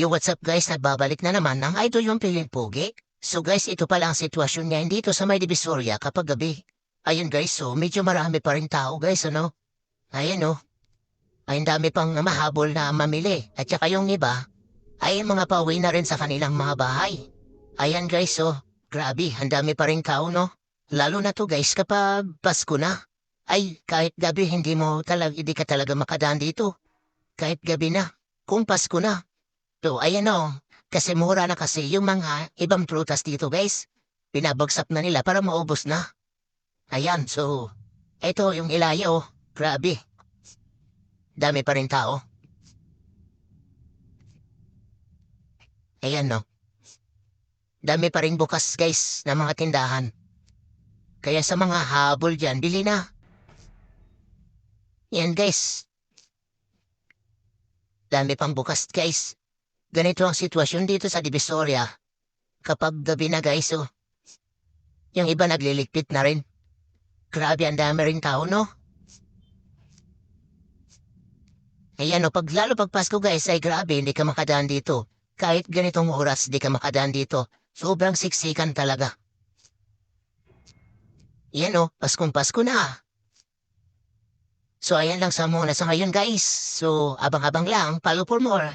Yo, what's up guys? Nagbabalik na naman ng idol yung piling pogi. So guys, ito pala ang sitwasyon niya dito sa may divisoria kapag gabi. Ayun guys, so medyo marami pa rin tao guys, ano? Ayan oh. Ay, ang dami pang mahabol na mamili. At saka yung iba, ay mga pauwi na rin sa kanilang mga bahay. Ayan guys, so, grabe, ang dami pa rin tao, no? Lalo na to guys kapag Pasko na. Ay, kahit gabi hindi mo talaga, hindi ka talaga makadaan dito. Kahit gabi na, kung Pasko na. So, ayan o, kasi mura na kasi yung mga ibang prutas dito guys. Pinabagsak na nila para maubos na. Ayan, so, ito yung ilayo, grabe. Dami pa rin tao. Ayan no. Dami pa rin bukas guys ng mga tindahan. Kaya sa mga habol dyan, bili na. Yan guys. Dami pang bukas guys. Ganito ang sitwasyon dito sa Divisoria. Kapag gabi na guys, oh. Yung iba nagliligpit na rin. Grabe, ang dami rin tao, no? Ayan, oh, pag lalo pag Pasko guys, ay grabe, hindi ka makadaan dito. Kahit ganitong oras, hindi ka makadaan dito. Sobrang siksikan talaga. Yan oh, Paskong Pasko na. So ayan lang sa muna sa ngayon guys. So abang-abang lang, follow for more.